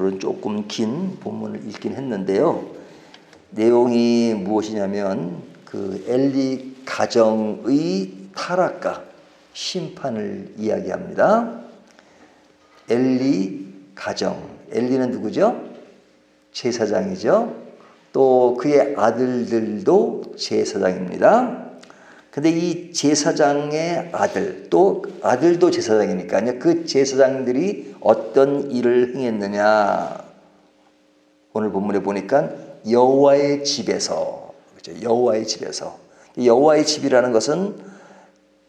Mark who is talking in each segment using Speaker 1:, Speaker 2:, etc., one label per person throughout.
Speaker 1: 오늘은 조금 긴 본문을 읽긴 했는데요. 내용이 무엇이냐면 그 엘리 가정의 타락과 심판을 이야기합니다. 엘리 가정. 엘리는 누구죠? 제사장이죠. 또 그의 아들들도 제사장입니다. 근데 이 제사장의 아들, 또 아들도 제사장이니까요. 그 제사장들이 어떤 일을 행했느냐. 오늘 본문에 보니까 여호와의 집에서, 그죠? 여호와의 집에서. 여호와의 집이라는 것은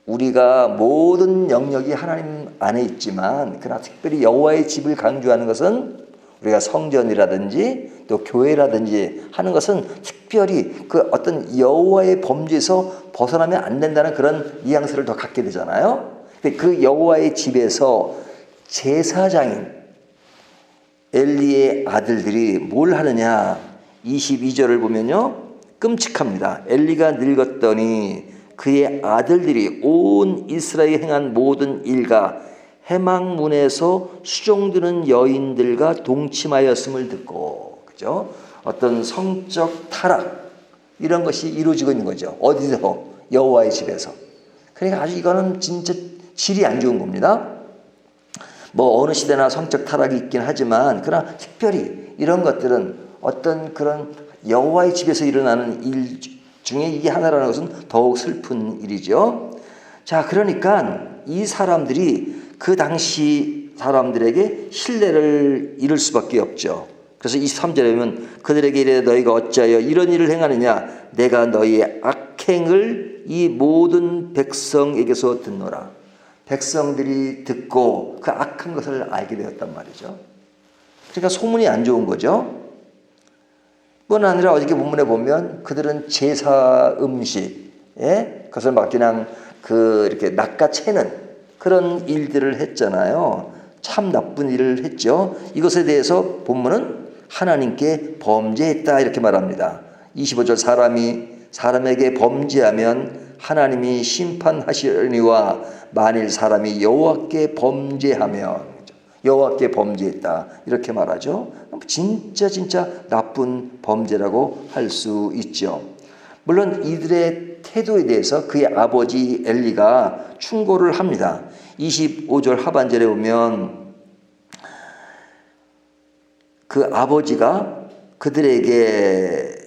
Speaker 1: 우리가 모든 영역이 하나님 안에 있지만 그러나 특별히 여호와의 집을 강조하는 것은 우리가 성전이라든지 또 교회라든지 하는 것은 특별히 그 어떤 여호와의 범죄에서 벗어나면 안 된다는 그런 뉘앙스를 더 갖게 되잖아요. 근데 그 여호와의 집에서 제사장인 엘리의 아들들이 뭘 하느냐? 22절을 보면요. 끔찍합니다. 엘리가 늙었더니 그의 아들들이 온 이스라엘에 행한 모든 일과 해망문에서 수종드는 여인들과 동침하였음을 듣고 그죠? 어떤 성적 타락 이런 것이 이루어지고 있는 거죠. 어디서 여호와의 집에서. 그러니까 아주 이거는 진짜 질이 안 좋은 겁니다. 뭐 어느 시대나 성적 타락이 있긴 하지만 그러나 특별히 이런 것들은 어떤 그런 여호와의 집에서 일어나는 일 중에 이게 하나라는 것은 더욱 슬픈 일이죠. 자, 그러니까 이 사람들이 그 당시 사람들에게 신뢰를 잃을 수밖에 없죠. 그래서 23절에 보면 그들에게 이래 너희가 어찌하여 이런 일을 행하느냐 내가 너희의 악행을 이 모든 백성에게서 듣노라. 백성들이 듣고 그 악한 것을 알게 되었단 말이죠. 그러니까 소문이 안 좋은 거죠. 뿐 아니라 어저께 본문에 보면 그들은 제사 음식, 예? 그것을 막 그냥 그 이렇게 낚아채는 그런 일들을 했잖아요. 참 나쁜 일을 했죠. 이것에 대해서 본문은 하나님께 범죄했다 이렇게 말합니다. 25절 사람이 사람에게 범죄하면 하나님이 심판하시려니와 만일 사람이 여호와께 범죄하면 여호와께 범죄했다 이렇게 말하죠. 진짜 진짜 나쁜 범죄라고 할 수 있죠. 물론 이들의 태도에 대해서 그의 아버지 엘리가 충고를 합니다. 25절 하반절에 보면 그 아버지가 그들에게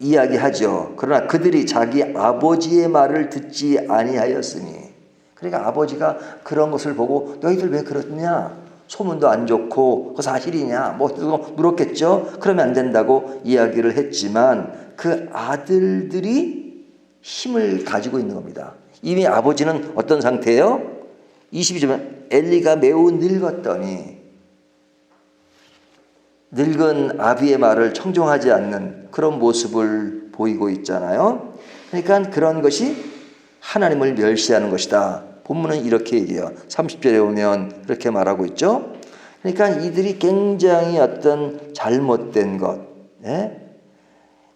Speaker 1: 이야기하죠. 그러나 그들이 자기 아버지의 말을 듣지 아니하였으니 그러니까 아버지가 그런 것을 보고 너희들 왜 그러냐? 소문도 안 좋고 그 사실이냐? 뭐 물었겠죠. 그러면 안 된다고 이야기를 했지만 그 아들들이 힘을 가지고 있는 겁니다. 이미 아버지는 어떤 상태예요? 22절 엘리가 매우 늙었더니 늙은 아비의 말을 청종하지 않는 그런 모습을 보이고 있잖아요. 그러니까 그런 것이 하나님을 멸시하는 것이다. 본문은 이렇게 얘기해요. 30절에 보면 그렇게 말하고 있죠. 그러니까 이들이 굉장히 어떤 잘못된 것, 예?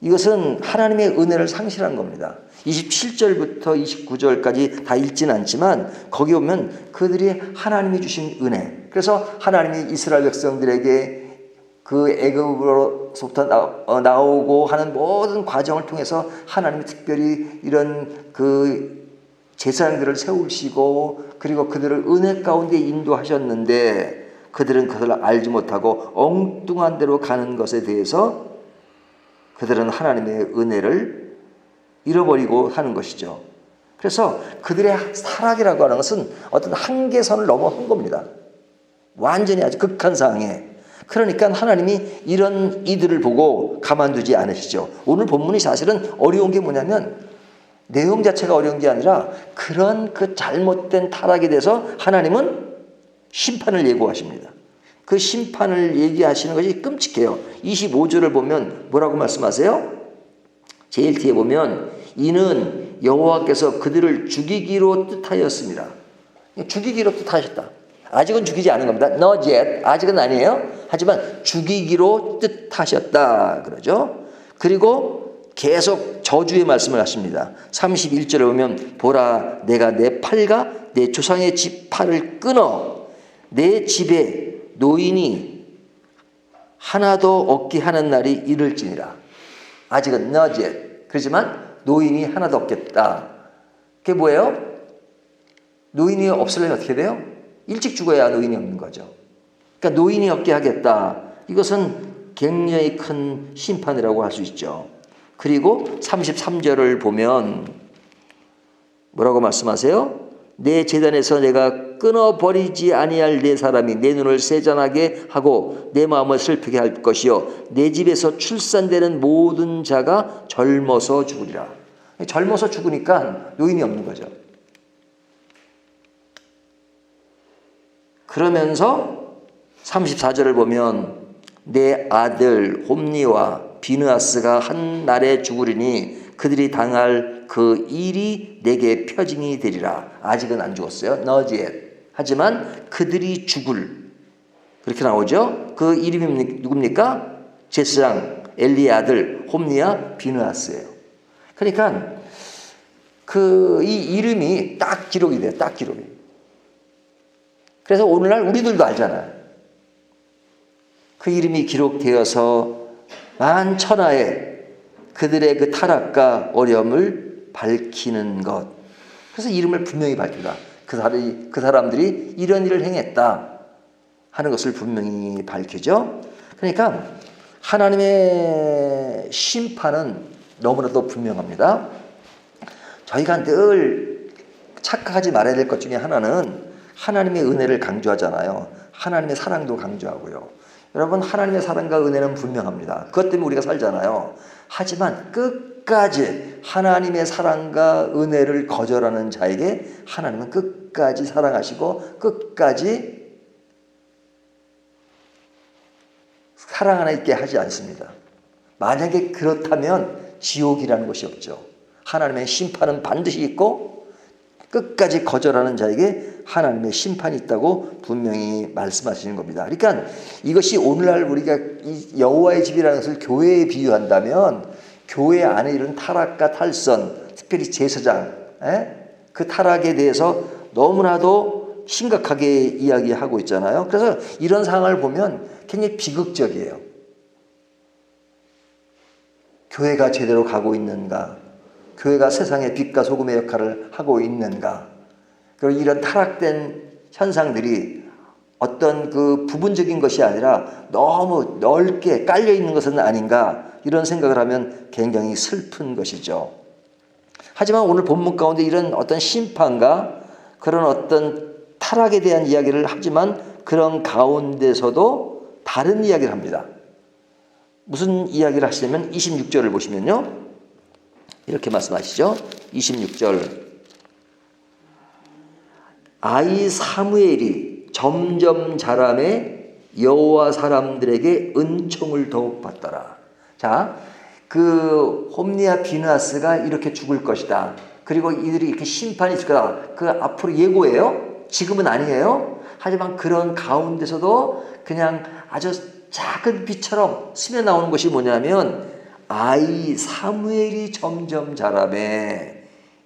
Speaker 1: 이것은 하나님의 은혜를 상실한 겁니다. 27절부터 29절까지 다 읽지는 않지만 거기 보면 그들이 하나님이 주신 은혜. 그래서 하나님이 이스라엘 백성들에게 그 애굽으로부터 어, 나오고 하는 모든 과정을 통해서 하나님이 특별히 이런 그 제사장들을 세우시고 그리고 그들을 은혜 가운데 인도하셨는데 그들은 그것을 알지 못하고 엉뚱한 대로 가는 것에 대해서 그들은 하나님의 은혜를 잃어버리고 하는 것이죠. 그래서 그들의 타락이라고 하는 것은 어떤 한계선을 넘어선 겁니다. 완전히 아주 극한 상황에. 그러니까 하나님이 이런 이들을 보고 가만두지 않으시죠. 오늘 본문이 사실은 어려운 게 뭐냐면 내용 자체가 어려운 게 아니라 그런 그 잘못된 타락에 대해서 하나님은 심판을 예고하십니다. 그 심판을 얘기하시는 것이 끔찍해요. 25절을 보면 뭐라고 말씀하세요? 제일 뒤에 보면 이는 여호와께서 그들을 죽이기로 뜻하였습니다. 죽이기로 뜻하셨다. 아직은 죽이지 않은 겁니다. Not yet. 아직은 아니에요. 하지만 죽이기로 뜻하셨다. 그러죠. 그리고 계속 저주의 말씀을 하십니다. 31절에 보면 보라 내가 내 팔과 내 조상의 집 팔을 끊어 내 집에 노인이 하나도 없게 하는 날이 이를지니라. 아직은 너제. 그렇지만 노인이 하나도 없겠다. 그게 뭐예요? 노인이 없으려면 어떻게 돼요? 일찍 죽어야 노인이 없는 거죠. 그러니까 노인이 없게 하겠다. 이것은 굉장히 큰 심판이라고 할 수 있죠. 그리고 33절을 보면 뭐라고 말씀하세요? 내 재단에서 내가 끊어버리지 아니할 내 사람이 내 눈을 세잔하게 하고 내 마음을 슬프게 할 것이요 내 집에서 출산되는 모든 자가 젊어서 죽으리라. 젊어서 죽으니까 노인이 없는 거죠. 그러면서 34절을 보면 내 아들 홈니와 비느아스가 한 날에 죽으리니 그들이 당할 그 일이 내게 표징이 되리라. 아직은 안 죽었어요. 너지에. 하지만 그들이 죽을 그렇게 나오죠. 그 이름이 누굽니까? 제스장 엘리의 아들 홈니와 비느아스예요. 그러니까 그 이 이름이 딱 기록이 돼요. 딱 기록이. 그래서 오늘날 우리들도 알잖아요. 그 이름이 기록되어서 만 천하에 그들의 그 타락과 어려움을 밝히는 것. 그래서 이름을 분명히 밝히다. 그 사람이 그 사람들이 이런 일을 행했다 하는 것을 분명히 밝히죠. 그러니까 하나님의 심판은 너무나도 분명합니다. 저희가 늘 착각하지 말아야 될 것 중에 하나는 하나님의 은혜를 강조하잖아요. 하나님의 사랑도 강조하고요. 여러분 하나님의 사랑과 은혜는 분명합니다. 그것 때문에 우리가 살잖아요. 하지만 끝까지 하나님의 사랑과 은혜를 거절하는 자에게 하나님은 끝까지 사랑하시고 끝까지 사랑 하나 있게 하지 않습니다. 만약에 그렇다면 지옥이라는 것이 없죠. 하나님의 심판은 반드시 있고 끝까지 거절하는 자에게 하나님의 심판이 있다고 분명히 말씀하시는 겁니다. 그러니까 이것이 오늘날 우리가 여호와의 집이라는 것을 교회에 비유한다면 교회 안에 이런 타락과 탈선, 특별히 제사장, 에? 그 타락에 대해서 너무나도 심각하게 이야기하고 있잖아요. 그래서 이런 상황을 보면 굉장히 비극적이에요. 교회가 제대로 가고 있는가? 교회가 세상의 빛과 소금의 역할을 하고 있는가? 그리고 이런 타락된 현상들이 어떤 그 부분적인 것이 아니라 너무 넓게 깔려 있는 것은 아닌가 이런 생각을 하면 굉장히 슬픈 것이죠. 하지만 오늘 본문 가운데 이런 어떤 심판과 그런 어떤 타락에 대한 이야기를 하지만 그런 가운데서도 다른 이야기를 합니다. 무슨 이야기를 하시냐면 26절을 보시면요. 이렇게 말씀하시죠. 26절. 아이 사무엘이 점점 자라매 여호와 사람들에게 은총을 더욱 받더라. 자, 그 홈리아 비누아스가 이렇게 죽을 것이다. 그리고 이들이 이렇게 심판이 있을 거다. 그 앞으로 예고예요. 지금은 아니에요. 하지만 그런 가운데서도 그냥 아주 작은 빛처럼 스며 나오는 것이 뭐냐면 아이 사무엘이 점점 자라매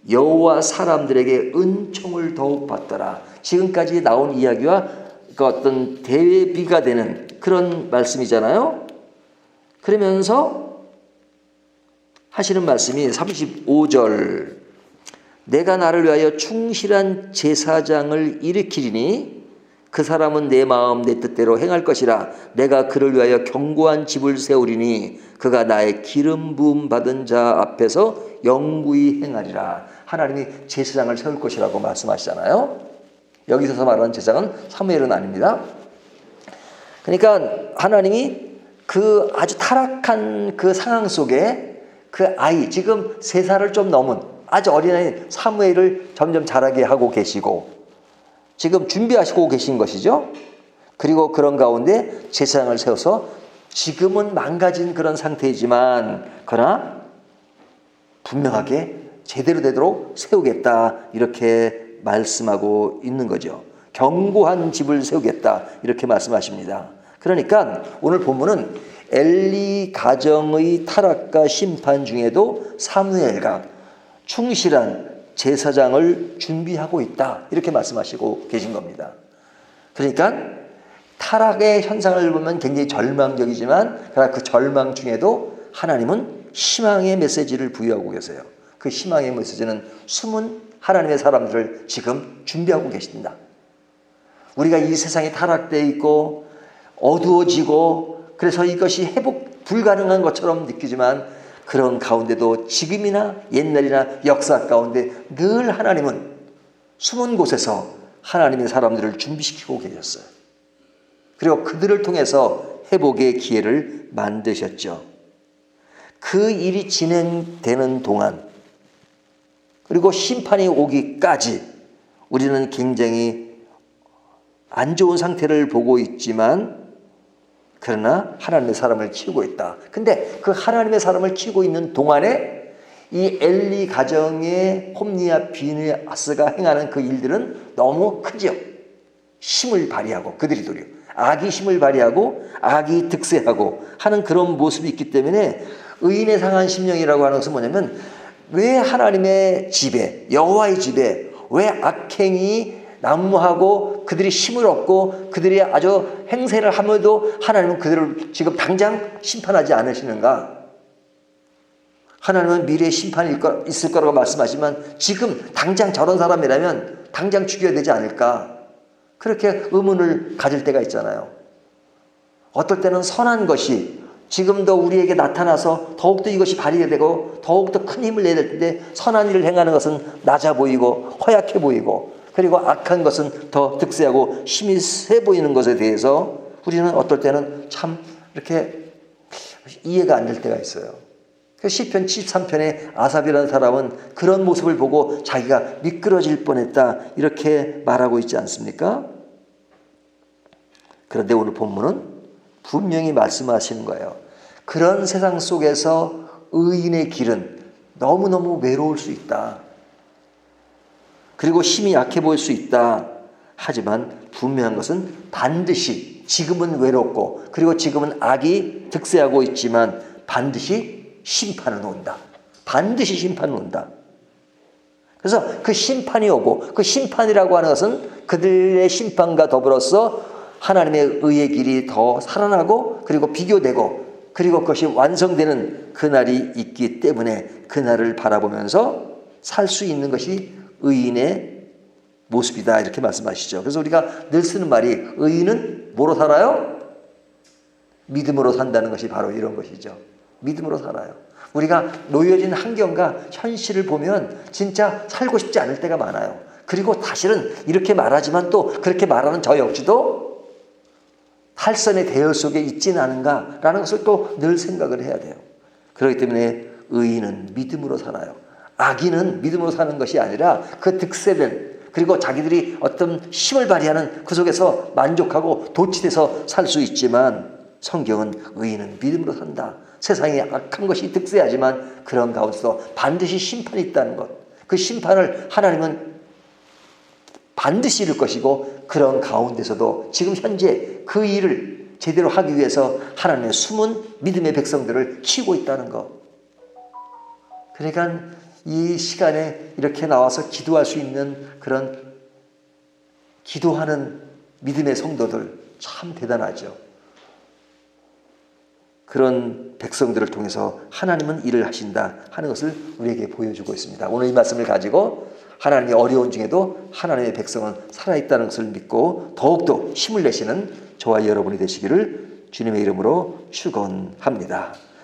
Speaker 1: 여호와 사람들에게 은총을 더욱 받더라. 지금까지 나온 이야기와 그 어떤 대비가 되는 그런 말씀이잖아요. 그러면서 하시는 말씀이 35절 내가 나를 위하여 충실한 제사장을 일으키리니 그 사람은 내 마음 내 뜻대로 행할 것이라. 내가 그를 위하여 견고한 집을 세우리니 그가 나의 기름 부음 받은 자 앞에서 영구히 행하리라. 하나님이 제사장을 세울 것이라고 말씀하시잖아요. 여기서 말하는 제사장은 사무엘은 아닙니다. 그러니까 하나님이 그 아주 타락한 그 상황 속에 그 아이 지금 세 살을 좀 넘은 아주 어린아이 사무엘을 점점 자라게 하고 계시고 지금 준비하시고 계신 것이죠. 그리고 그런 가운데 제사장을 세워서 지금은 망가진 그런 상태이지만 그러나 분명하게 제대로 되도록 세우겠다 이렇게 말씀하고 있는 거죠. 견고한 집을 세우겠다 이렇게 말씀하십니다. 그러니까 오늘 본문은 엘리 가정의 타락과 심판 중에도 사무엘가 충실한 제사장을 준비하고 있다. 이렇게 말씀하시고 계신 겁니다. 그러니까 타락의 현상을 보면 굉장히 절망적이지만 그러나 그 절망 중에도 하나님은 희망의 메시지를 부여하고 계세요. 그 희망의 메시지는 숨은 하나님의 사람들을 지금 준비하고 계십니다. 우리가 이 세상에 타락되어 있고 어두워지고 그래서 이것이 회복 불가능한 것처럼 느끼지만 그런 가운데도 지금이나 옛날이나 역사 가운데 늘 하나님은 숨은 곳에서 하나님의 사람들을 준비시키고 계셨어요. 그리고 그들을 통해서 회복의 기회를 만드셨죠. 그 일이 진행되는 동안 그리고 심판이 오기까지 우리는 굉장히 안 좋은 상태를 보고 있지만 그러나 하나님의 사람을 키우고 있다. 근데 그 하나님의 사람을 키우고 있는 동안에 이 엘리 가정의 홈니아 비느아스가 행하는 그 일들은 너무 크죠. 힘을 발휘하고 그들이 도리 악이 힘을 발휘하고 악이 득세하고 하는 그런 모습이 있기 때문에 의인의 상한 심령이라고 하는 것은 뭐냐면 왜 하나님의 집에 여호와의 집에 왜 악행이 난무하고 그들이 힘을 얻고 그들이 아주 행세를 하면도 하나님은 그들을 지금 당장 심판하지 않으시는가? 하나님은 미래에 심판이 있을 거라고 말씀하지만 지금 당장 저런 사람이라면 당장 죽여야 되지 않을까? 그렇게 의문을 가질 때가 있잖아요. 어떨 때는 선한 것이 지금도 우리에게 나타나서 더욱더 이것이 발휘가 되고 더욱더 큰 힘을 내야 될 텐데 선한 일을 행하는 것은 낮아 보이고 허약해 보이고 그리고 악한 것은 더 득세하고 힘이 세 보이는 것에 대해서 우리는 어떨 때는 참 이렇게 이해가 안 될 때가 있어요. 그 시편 73편에 아삽이라는 사람은 그런 모습을 보고 자기가 미끄러질 뻔했다 이렇게 말하고 있지 않습니까? 그런데 오늘 본문은 분명히 말씀하시는 거예요. 그런 세상 속에서 의인의 길은 너무너무 외로울 수 있다. 그리고 힘이 약해 보일 수 있다. 하지만 분명한 것은 반드시 지금은 외롭고 그리고 지금은 악이 득세하고 있지만 반드시 심판은 온다. 반드시 심판은 온다. 그래서 그 심판이 오고 그 심판이라고 하는 것은 그들의 심판과 더불어서 하나님의 의의 길이 더 살아나고 그리고 비교되고 그리고 그것이 완성되는 그날이 있기 때문에 그날을 바라보면서 살 수 있는 것이 의인의 모습이다 이렇게 말씀하시죠. 그래서 우리가 늘 쓰는 말이 의인은 뭐로 살아요? 믿음으로 산다는 것이 바로 이런 것이죠. 믿음으로 살아요. 우리가 놓여진 환경과 현실을 보면 진짜 살고 싶지 않을 때가 많아요. 그리고 사실은 이렇게 말하지만 또 그렇게 말하는 저 역시도 탈선의 대열 속에 있지는 않은가라는 것을 또 늘 생각을 해야 돼요. 그렇기 때문에 의인은 믿음으로 살아요. 악인은 믿음으로 사는 것이 아니라 그 득세된 그리고 자기들이 어떤 힘을 발휘하는 그 속에서 만족하고 도취돼서 살 수 있지만 성경은 의인은 믿음으로 산다. 세상에 악한 것이 득세하지만 그런 가운데서 반드시 심판이 있다는 것. 그 심판을 하나님은 반드시 이룰 것이고 그런 가운데서도 지금 현재 그 일을 제대로 하기 위해서 하나님의 숨은 믿음의 백성들을 키우고 있다는 것. 그러니까 이 시간에 이렇게 나와서 기도할 수 있는 그런 기도하는 믿음의 성도들 참 대단하죠. 그런 백성들을 통해서 하나님은 일을 하신다 하는 것을 우리에게 보여주고 있습니다. 오늘 이 말씀을 가지고 하나님의 어려운 중에도 하나님의 백성은 살아있다는 것을 믿고 더욱더 힘을 내시는 저와 여러분이 되시기를 주님의 이름으로 축원합니다.